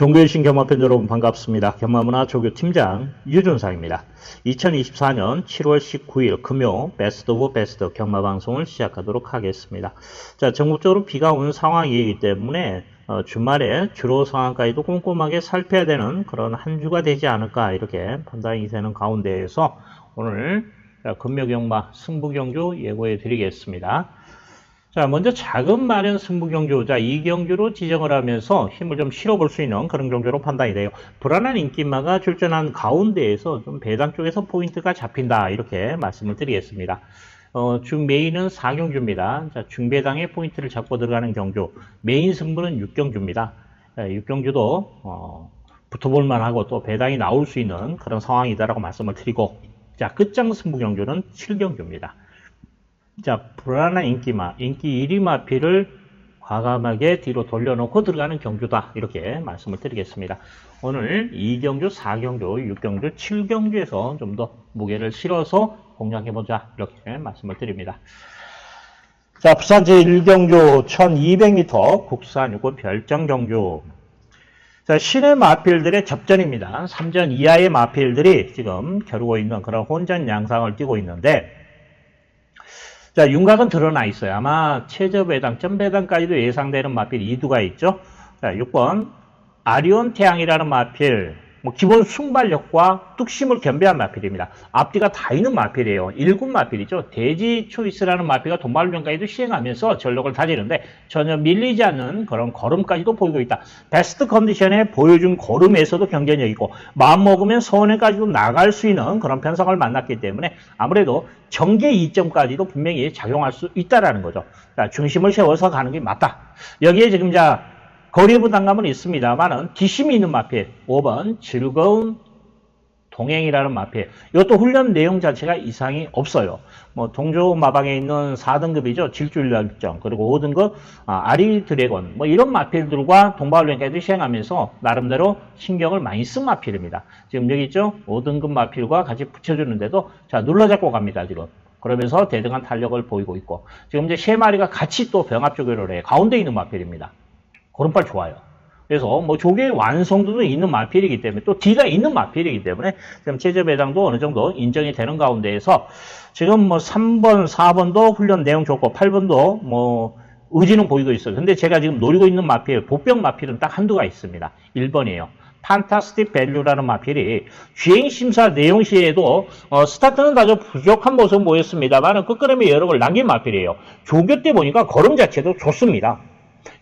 종교의신 경마편 여러분 반갑습니다. 경마문화 조교팀장 유준상입니다. 2024년 7월 19일 금요 베스트 오브 베스트 경마방송을 시작하도록 하겠습니다. 자, 전국적으로 비가 오는 상황이기 때문에 어, 주말에 주로 상황까지도 꼼꼼하게 살펴야 되는 그런 한 주가 되지 않을까 이렇게 판단이 되는 가운데에서 오늘 자, 금요 경마 승부 경주 예고해 드리겠습니다. 자, 먼저 작은 마련 승부경주, 자, 이 경주로 지정을 하면서 힘을 좀 실어볼 수 있는 그런 경주로 판단이 돼요. 불안한 인기마가 출전한 가운데에서 좀 배당 쪽에서 포인트가 잡힌다. 이렇게 말씀을 드리겠습니다. 어, 주 메인은 4경주입니다. 자, 중배당의 포인트를 잡고 들어가는 경주. 메인 승부는 6경주입니다. 6경주도, 어, 붙어볼 만 하고 또 배당이 나올 수 있는 그런 상황이다라고 말씀을 드리고, 자, 끝장 승부 경주는 7경주입니다. 자, 불안한 인기마, 인기 1위 마피를 과감하게 뒤로 돌려놓고 들어가는 경주다. 이렇게 말씀을 드리겠습니다. 오늘 2경주, 4경주, 6경주, 7경주에서 좀 더 무게를 실어서 공략해보자. 이렇게 말씀을 드립니다. 자, 부산 제1경주 1200m 국산 유권 별정 경주. 자, 시내 마필들의 접전입니다. 3전 이하의 마필들이 지금 겨루고 있는 그런 혼전 양상을 띠고 있는데, 자, 윤곽은 드러나 있어요. 아마 최저 배당, 점 배당까지도 예상되는 마필 2두가 있죠. 자, 6번. 아리온 태양이라는 마필. 뭐 기본 순발력과 뚝심을 겸비한 마필입니다. 앞뒤가 다 있는 마필이에요. 1군 마필이죠. 대지 초이스라는 마필가 돈발련까지도 시행하면서 전력을 다지는데 전혀 밀리지 않는 그런 걸음까지도 보이고 있다. 베스트 컨디션에 보여준 걸음에서도 경쟁력 있고 마음 먹으면 서원에까지도 나갈 수 있는 그런 편성을 만났기 때문에 아무래도 전개 이점까지도 분명히 작용할 수 있다라는 거죠. 자, 중심을 세워서 가는 게 맞다. 여기에 지금 자 거리 부담감은 있습니다만은 뒷심이 있는 마필 5번 즐거운 동행이라는 마필 이것도 훈련 내용 자체가 이상이 없어요. 뭐 동조 마방에 있는 4등급이죠. 질주일결정 그리고 5등급 아, 리 드래곤 뭐 이런 마필들과 동바훈련까지 시행하면서 나름대로 신경을 많이 쓴 마필입니다. 지금 여기 있죠. 5등급 마필과 같이 붙여주는데도 자 눌러잡고 갑니다. 지금. 그러면서 대등한 탄력을 보이고 있고 지금 이제 세 마리가 같이 또 병합 조교를 해 가운데 있는 마필입니다. 걸음발 좋아요. 그래서 뭐 조개의 완성도도 있는 마필이기 때문에 또 D가 있는 마필이기 때문에 지금 체제 배당도 어느 정도 인정이 되는 가운데에서 지금 뭐 3번, 4번도 훈련 내용 좋고 8번도 뭐 의지는 보이고 있어요. 근데 제가 지금 노리고 있는 마필, 보병 마필은 딱 한두가 있습니다. 1번이에요. 판타스틱 밸류라는 마필이 주행심사 내용 시에도 어, 스타트는 아주 부족한 모습 보였습니다만 여러 걸 남긴 마필이에요. 조교 때 보니까 걸음 자체도 좋습니다.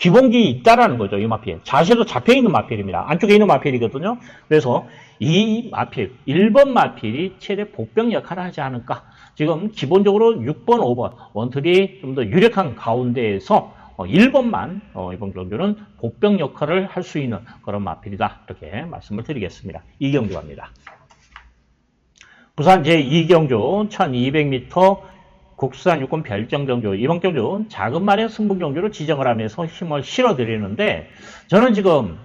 기본기 있다라는 거죠. 이 마필. 자세도 잡혀 있는 마필입니다. 안쪽에 있는 마필이거든요. 그래서 이 마필, 1번 마필이 최대 복병 역할을 하지 않을까. 지금 기본적으로 6번, 5번 원툴이 좀 더 유력한 가운데에서 1번만 어, 어, 이번 경주는 복병 역할을 할 수 있는 그런 마필이다. 이렇게 말씀을 드리겠습니다. 이경주 갑니다. 부산 제2경주 1200m 국산 유권 별정 경주, 이번 경주 작은 말의 승부 경주로 지정을 하면서 힘을 실어드리는데 저는 지금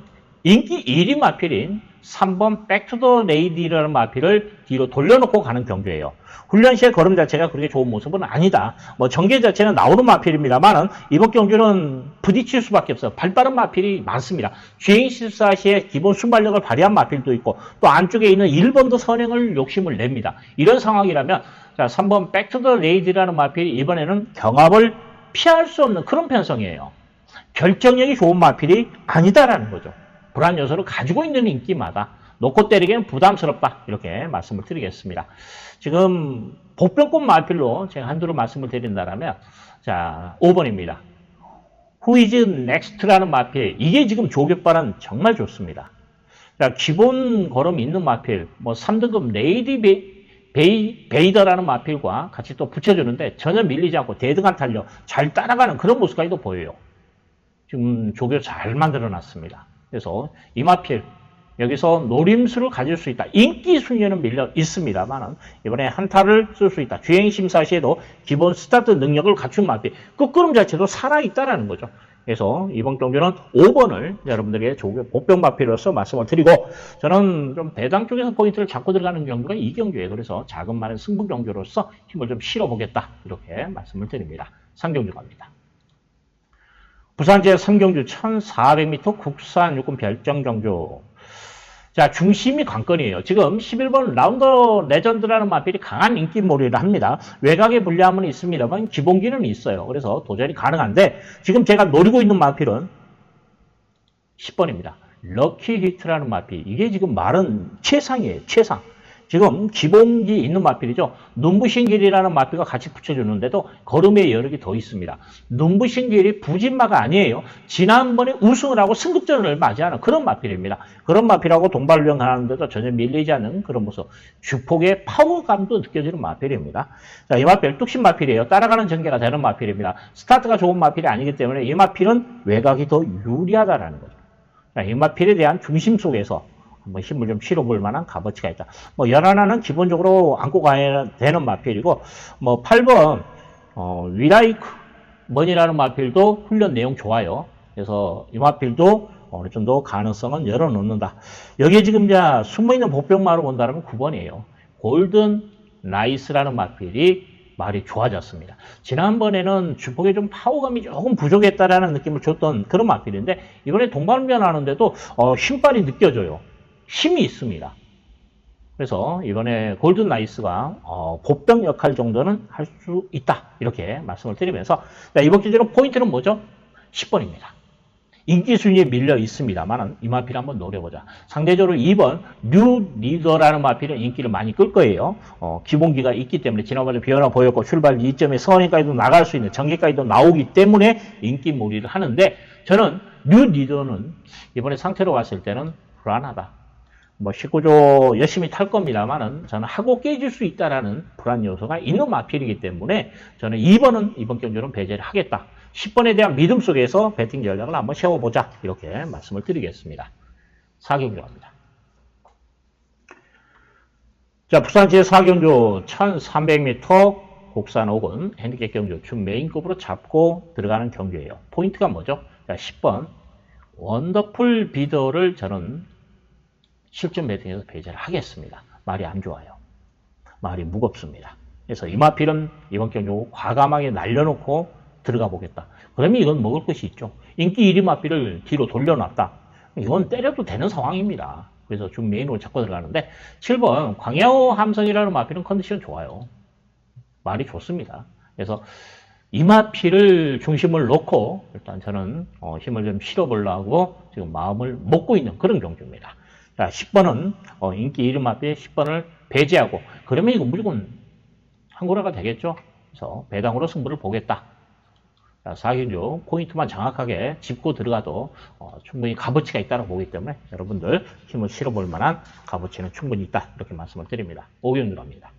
인기 1위 마필인 3번 백투더 레이디라는 마필을 뒤로 돌려놓고 가는 경주예요. 훈련 시의 걸음 자체가 그렇게 좋은 모습은 아니다. 뭐 전개 자체는 나오는 마필입니다만은 이번 경주는 부딪힐 수밖에 없어요. 발빠른 마필이 많습니다. 주행 실사 시에 기본 순발력을 발휘한 마필도 있고 또 안쪽에 있는 1번도 선행을 욕심을 냅니다. 이런 상황이라면 자, 3번 백투더 레이디라는 마필이 이번에는 경합을 피할 수 없는 그런 편성이에요. 결정력이 좋은 마필이 아니다라는 거죠. 불안 요소를 가지고 있는 인기마다 놓고 때리기는 부담스럽다. 이렇게 말씀을 드리겠습니다. 지금 복병급 마필로 제가 한두로 말씀을 드린다면 자, 5번입니다. 후이즈 넥스트라는 마필. 이게 지금 조격발은 정말 좋습니다. 자, 기본 걸음 있는 마필, 뭐 3등급 레이디 베이, 베이더라는 마필과 같이 또 붙여주는데 전혀 밀리지 않고 대등한 탄력, 잘 따라가는 그런 모습까지도 보여요. 지금 조교 잘 만들어 놨습니다. 그래서 이 마필, 여기서 노림수를 가질 수 있다. 인기 순위는 밀려 있습니다만 이번에 한타를 쓸 수 있다. 주행 심사 시에도 기본 스타트 능력을 갖춘 마필, 끝걸음 자체도 살아 있다라는 거죠. 그래서 이번 경주는 5번을 여러분들에게 복병 마필로서 말씀을 드리고 저는 좀 배당 쪽에서 포인트를 잡고 들어가는 경주가 이 경주예요. 그래서 작은 말은 승부 경주로서 힘을 좀 실어보겠다. 이렇게 말씀을 드립니다. 상경주 갑니다. 부산제 삼경주 1400m 국산 육군 별정 경주. 자, 중심이 관건이에요. 지금 11번 라운더 레전드라는 마필이 강한 인기몰이를 합니다. 외곽에 불리함은 있습니다만 기본기는 있어요. 그래서 도전이 가능한데 지금 제가 노리고 있는 마필은 10번입니다. 럭키 히트라는 마필. 이게 지금 말은 최상이에요. 최상. 지금 기본기 있는 마필이죠. 눈부신 길이라는 마필과 같이 붙여주는데도 걸음의 여력이 더 있습니다. 눈부신 길이 부진마가 아니에요. 지난번에 우승을 하고 승급전을 맞이하는 그런 마필입니다. 그런 마필하고 동반령 하는데도 전혀 밀리지 않는 그런 모습. 주폭의 파워감도 느껴지는 마필입니다. 자, 이 마필 뚝심 마필이에요. 따라가는 전개가 되는 마필입니다. 스타트가 좋은 마필이 아니기 때문에 이 마필은 외곽이 더 유리하다라는 거죠. 자, 이 마필에 대한 중심 속에서 한번 힘을 좀 실어볼 만한 값어치가 있다. 뭐, 연하나는 기본적으로 안고 가야 되는 마필이고, 뭐, 8번, 어, 위라이크 머니라는 마필도 훈련 내용 좋아요. 그래서 이 마필도 어느 정도 가능성은 열어놓는다. 여기에 지금 이제 숨어있는 보병마로 본다면 9번이에요. 골든 나이스라는 마필이 말이 좋아졌습니다. 지난번에는 주폭에 좀 파워감이 조금 부족했다라는 느낌을 줬던 그런 마필인데 이번에 동반 변 하는데도 어, 힘빨이 느껴져요. 힘이 있습니다. 그래서 이번에 골든 나이스가 어, 보병 역할 정도는 할 수 있다. 이렇게 말씀을 드리면서 자, 이번 기준으로 포인트는 뭐죠? 10번입니다. 인기 순위에 밀려 있습니다만 이 마필 한번 노려보자. 상대적으로 2번 뉴 리더라는 마필은 인기를 많이 끌 거예요. 어, 기본기가 있기 때문에 지난번에 변화 보였고 출발 2점에 선행까지도 나갈 수 있는 전개까지도 나오기 때문에 인기 몰이를 하는데 저는 뉴 리더는 이번에 상태로 봤을 때는 불안하다. 뭐 19조 열심히 탈 겁니다만은 저는 하고 깨질 수 있다라는 불안 요소가 있는 마필이기 때문에 저는 2번은 이번 경주는 배제를 하겠다. 10번에 대한 믿음 속에서 배팅 전략을 한번 세워보자. 이렇게 말씀을 드리겠습니다. 4경주 갑니다. 자, 부산 제4경주 1300m 국산 혹은 핸디캡 경주 준 메인급으로 잡고 들어가는 경주예요. 포인트가 뭐죠? 자, 10번 원더풀 비더를 저는 실전 배팅에서 배제를 하겠습니다. 말이 안 좋아요. 말이 무겁습니다. 그래서 이마필은 이번 경주 과감하게 날려놓고 들어가 보겠다. 그러면 이건 먹을 것이 있죠. 인기 1위 마필을 뒤로 돌려놨다. 이건 때려도 되는 상황입니다. 그래서 중 메인으로 잡고 들어가는데 7번 광야호 함성이라는 마필은 컨디션 좋아요. 말이 좋습니다. 그래서 이마피를 중심을 놓고 일단 저는 어, 힘을 좀 실어보려고 지금 마음을 먹고 있는 그런 경주입니다. 자, 10번은 어, 인기 이름 앞에 10번을 배제하고 그러면 이거 무조건 한고라가 되겠죠. 그래서 배당으로 승부를 보겠다. 자, 4경주 포인트만 정확하게 짚고 들어가도 어, 충분히 값어치가 있다고 보기 때문에 여러분들 힘을 실어볼 만한 값어치는 충분히 있다. 이렇게 말씀을 드립니다. 5경주 갑니다.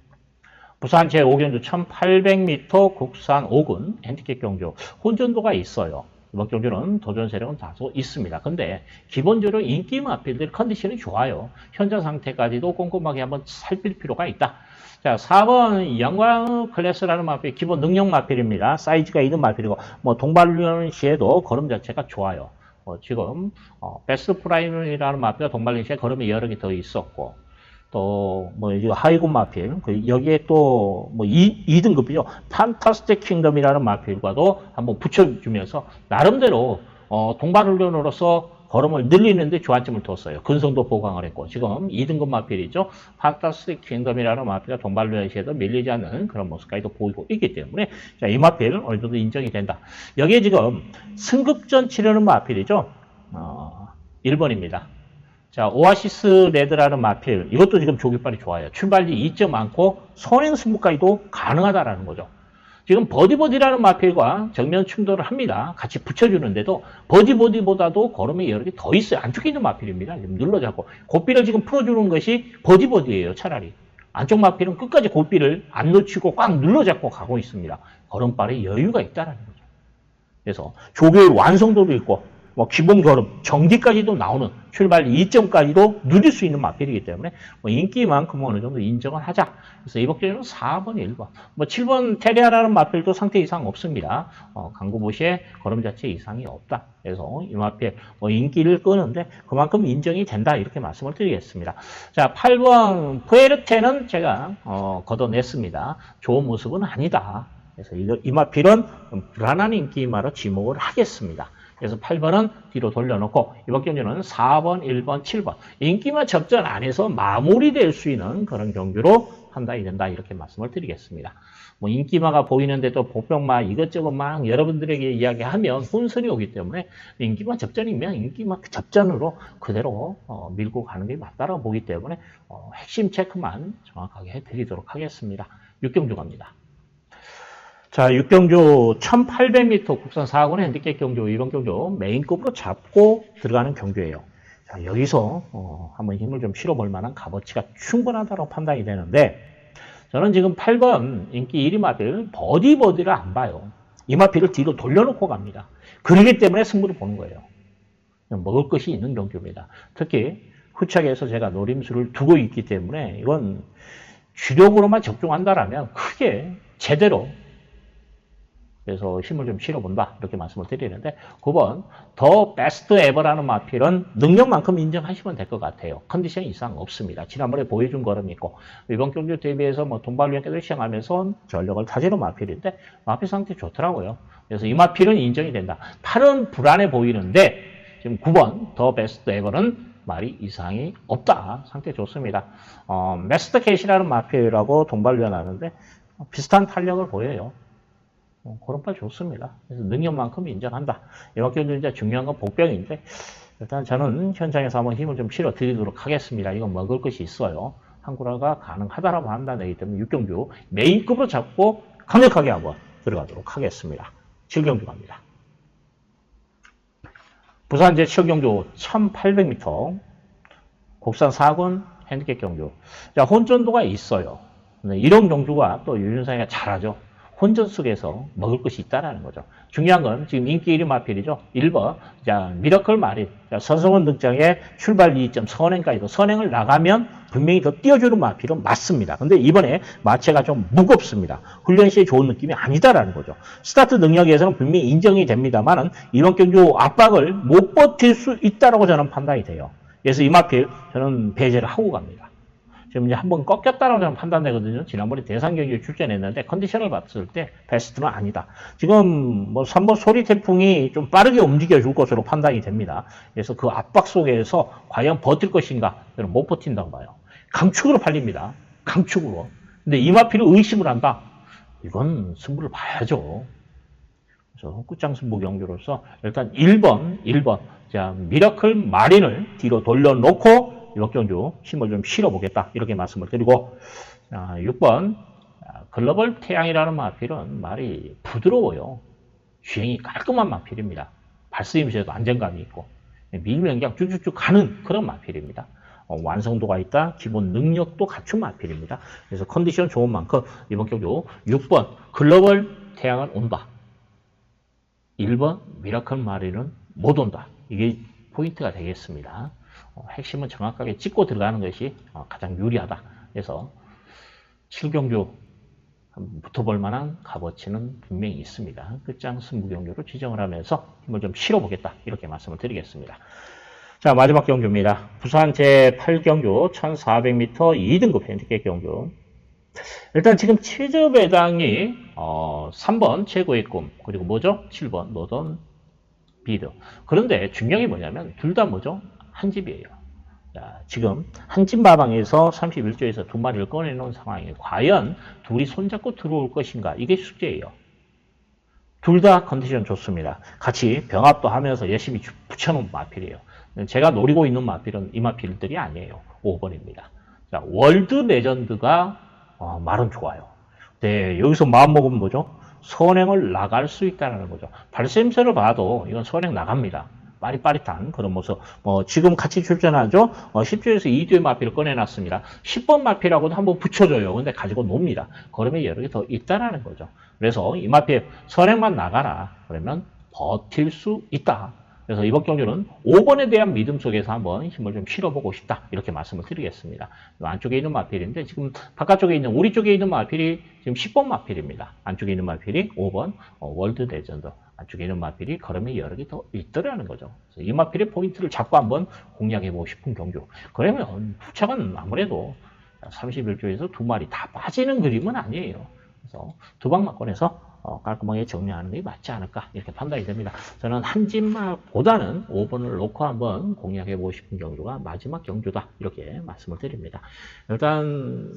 부산 제5경주 1800m 국산 5군 핸디캡 경주 혼전도가 있어요. 이번 경주는 도전 세력은 다소 있습니다. 근데 기본적으로 인기 마필들 컨디션이 좋아요. 현재 상태까지도 꼼꼼하게 한번 살필 필요가 있다. 자, 4번 영광 클래스라는 마필 기본 능력 마필입니다. 사이즈가 있는 마필이고 뭐 동반련 시에도 걸음 자체가 좋아요. 어, 지금 어, 베스트 프라임이라는 마필과 동반련 시에 걸음이 여러 개 더 있었고 또 뭐 하이군 마필 그 여기에 또 뭐 2 등급이죠 판타스틱 킹덤이라는 마필과도 한번 붙여주면서 나름대로 어, 동반훈련으로서 걸음을 늘리는데 주안점을 뒀어요. 근성도 보강을 했고 지금 2등급 마필이죠. 판타스틱 킹덤이라는 마필과 동반훈련 시에도 밀리지 않는 그런 모습까지도 보이고 있기 때문에 자, 이 마필은 어느 정도 인정이 된다. 여기에 지금 승급전 치르는 마필이죠. 어, 1번입니다. 자, 오아시스 레드라는 마필. 이것도 지금 조기빨이 좋아요. 출발지 2점 많고 선행 승부까지도 가능하다라는 거죠. 지금 버디버디라는 마필과 정면 충돌을 합니다. 같이 붙여주는데도 버디버디보다도 걸음의 여력이 더 있어요. 안쪽에 있는 마필입니다. 지금 눌러잡고. 고삐를 지금 풀어주는 것이 버디버디예요. 차라리. 안쪽 마필은 끝까지 고삐를 안 놓치고 꽉 눌러잡고 가고 있습니다. 걸음발에 여유가 있다라는 거죠. 그래서 조교의 완성도도 있고 뭐 기본 걸음, 정지까지도 나오는 출발 2점까지도 누릴 수 있는 마필이기 때문에 뭐 인기만큼 어느 정도 인정을 하자. 그래서 이번 기회는 4번, 1번. 뭐 7번 테리아라는 마필도 상태 이상 없습니다. 어, 강구보시에 걸음 자체 이상이 없다. 그래서 이 마필 뭐 인기를 끄는데 그만큼 인정이 된다. 이렇게 말씀을 드리겠습니다. 자, 8번 푸에르테는 제가 어, 걷어냈습니다. 좋은 모습은 아니다. 그래서 이, 이 마필은 불안한 인기마로 지목을 하겠습니다. 그래서 8번은 뒤로 돌려놓고 이번 경주는 4번, 1번, 7번 인기만 접전 안에서 마무리될 수 있는 그런 경주로 판단이 된다 이렇게 말씀을 드리겠습니다. 뭐 인기마가 보이는데도 보병마 이것저것 막 여러분들에게 이야기하면 혼선이 오기 때문에 인기마 접전이면 인기마 접전으로 그대로 어, 밀고 가는 게 맞다라고 보기 때문에 어, 핵심 체크만 정확하게 해드리도록 하겠습니다. 6경주 갑니다. 자, 6경주 1800m 국산 4군 핸디캡 경주, 이번 경주 메인급으로 잡고 들어가는 경주예요. 자, 여기서 어, 한번 힘을 좀 실어볼 만한 값어치가 충분하다고 판단이 되는데 저는 지금 8번 인기 1위 마필 버디 버디를 안 봐요. 이 마필을 뒤로 돌려놓고 갑니다. 그러기 때문에 승부를 보는 거예요. 먹을 것이 있는 경주입니다. 특히 후착에서 제가 노림수를 두고 있기 때문에 이건 주력으로만 적중한다라면 크게 제대로 그래서 힘을 좀 실어본다 이렇게 말씀을 드리는데 9번 더 베스트 에버라는 마필은 능력만큼 인정하시면 될 것 같아요. 컨디션 이상 없습니다. 지난번에 보여준 거름 있고 이번 경주 대비해서 뭐 동발위원께서 시행하면서 전력을 타지는 마필인데 마필 상태 좋더라고요. 그래서 이 마필은 인정이 된다. 8은 불안해 보이는데 지금 9번 더 베스트 에버는 말이 이상이 없다. 상태 좋습니다. 어, 메스터 캐시라는 마필이라고 동발위원 하는데 비슷한 탄력을 보여요. 어, 그런 팔 좋습니다. 그래서 능력만큼 인정한다. 이제 중요한 건 복병인데 일단 저는 현장에서 한번 힘을 좀 실어 드리도록 하겠습니다. 이건 먹을 것이 있어요. 한구라가 가능하다라고 판단되기 때문에 6경주 메인급으로 잡고 강력하게 한번 들어가도록 하겠습니다. 7경주 갑니다. 부산 제7경주 1800m 국산 4군 핸디캡 경주. 자, 혼전도가 있어요. 이런 경주가 또 유준상이가 잘하죠. 혼전 속에서 먹을 것이 있다라는 거죠. 중요한 건 지금 인기 1위 마필이죠. 1번 자 마린 자, 서성원 등장의 출발 2점 선행까지도 선행을 나가면 분명히 더 띄워주는 마필은 맞습니다. 근데 이번에 마체가 좀 무겁습니다. 훈련 시에 좋은 느낌이 아니다라는 거죠. 스타트 능력에서는 분명히 인정이 됩니다만은 이번 경주 압박을 못 버틸 수 있다라고 저는 판단이 돼요. 그래서 이 마필 저는 배제를 하고 갑니다. 지금 이제 한 번 꺾였다라고 저는 판단되거든요. 지난번에 대상 경기에 출전했는데 컨디션을 봤을 때 베스트는 아니다. 지금 뭐 3번 소리 태풍이 좀 빠르게 움직여 줄 것으로 판단이 됩니다. 그래서 그 압박 속에서 과연 버틸 것인가? 저는 못 버틴다고 봐요. 강축으로 팔립니다. 강축으로. 근데 이마피를 의심을 한다. 이건 승부를 봐야죠. 그래서 끝장 승부 경기로서 일단 1번, 1번. 자, 미라클 마린을 뒤로 돌려놓고 역경주 힘을 좀 실어보겠다. 이렇게 말씀을 드리고, 아, 6번, 글로벌 태양이라는 마필은 말이 부드러워요. 주행이 깔끔한 마필입니다. 발쓰임새도 안정감이 있고, 밀면 그냥 쭉쭉쭉 가는 그런 마필입니다. 어, 완성도가 있다, 기본 능력도 갖춘 마필입니다. 그래서 컨디션 좋은 만큼 이번 경주 6번 글로벌 태양은 온다. 1번 미라클 마리는 못 온다. 이게 포인트가 되겠습니다. 어, 핵심은 정확하게 찍고 들어가는 것이 어, 가장 유리하다. 그래서 7경주 붙어볼 만한 값어치는 분명히 있습니다. 끝장 승부 경주로 지정을 하면서 힘을 좀 실어보겠다. 이렇게 말씀을 드리겠습니다. 자, 마지막 경주입니다. 부산 제8경주 1400m 2등급 핸디캡 경주. 일단 지금 최저 배당이 어, 3번 최고의 꿈 그리고 뭐죠? 7번 노던 비드. 그런데 중요한 게 뭐냐면 둘 다 뭐죠? 한 집이에요. 자, 지금 한 집 마방에서 31조에서 두 마리를 꺼내놓은 상황에 과연 둘이 손잡고 들어올 것인가? 이게 숙제예요. 둘 다 컨디션 좋습니다. 같이 병합도 하면서 열심히 붙여놓은 마필이에요. 제가 노리고 있는 마필은 이 마필들이 아니에요. 5번입니다. 자, 월드 레전드가 어, 말은 좋아요. 네, 여기서 마음먹으면 뭐죠? 선행을 나갈 수 있다는 거죠. 발샘새를 봐도 이건 선행 나갑니다. 빠릿빠릿한 그런 모습. 뭐 지금 같이 출전하죠. 어, 10조에서 2조의 마피를 꺼내놨습니다. 10번 마피라고도 한번 붙여줘요. 근데 가지고 놉니다. 그러면 여러 개더 있다라는 거죠. 그래서 이 마피에 선행만 나가라. 그러면 버틸 수 있다. 그래서 이번 경주는 5번에 대한 믿음 속에서 한번 힘을 좀 실어보고 싶다. 이렇게 말씀을 드리겠습니다. 안쪽에 있는 마필인데 지금 바깥쪽에 있는 우리 쪽에 있는 마필이 지금 10번 마필입니다. 안쪽에 있는 마필이 5번 어, 월드 레전드. 안쪽에 있는 마필이 걸음이 여러 개 더 있더라는 거죠. 이 마필의 포인트를 잡고 한번 공략해보고 싶은 경주. 그러면 후착은 아무래도 31조에서 두 마리 다 빠지는 그림은 아니에요. 그래서 두 방만 꺼내서 어, 깔끔하게 정리하는 게 맞지 않을까 이렇게 판단이 됩니다. 저는 한진마보다는 5번을 놓고 한번 공략해 보고 싶은 경주가 마지막 경주다 이렇게 말씀을 드립니다. 일단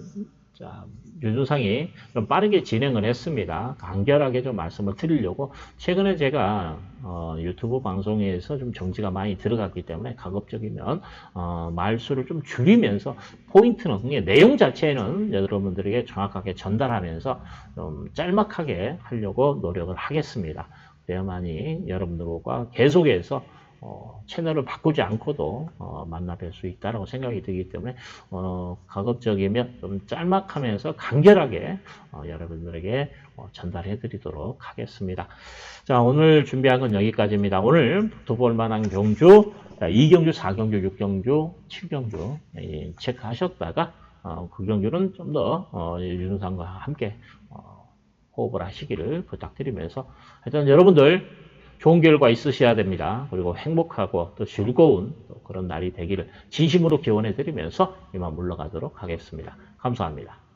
자, 윤준상이 좀 빠르게 진행을 했습니다. 간결하게 좀 말씀을 드리려고 최근에 제가 어, 유튜브 방송에서 좀 정지가 많이 들어갔기 때문에 가급적이면 어, 말수를 좀 줄이면서 포인트는 그게 내용 자체는 여러분들에게 정확하게 전달하면서 좀 짤막하게 하려고 노력을 하겠습니다. 그래야만이 여러분들과 계속해서 어, 채널을 바꾸지 않고도 어, 만나뵐 수 있다고 생각이 들기 때문에 어, 가급적이면 좀 짤막하면서 간결하게 어, 여러분들에게 어, 전달해 드리도록 하겠습니다. 자 오늘 준비한 건 여기까지입니다. 오늘 두볼 만한 경주 2경주, 4경주, 6경주, 7경주 예, 체크하셨다가 어, 그 경주는 좀더 어, 윤상과 함께 어, 호흡을 하시기를 부탁드리면서 하여튼 여러분들 좋은 결과 있으셔야 됩니다. 그리고 행복하고 또 즐거운 또 그런 날이 되기를 진심으로 기원해 드리면서 이만 물러가도록 하겠습니다. 감사합니다.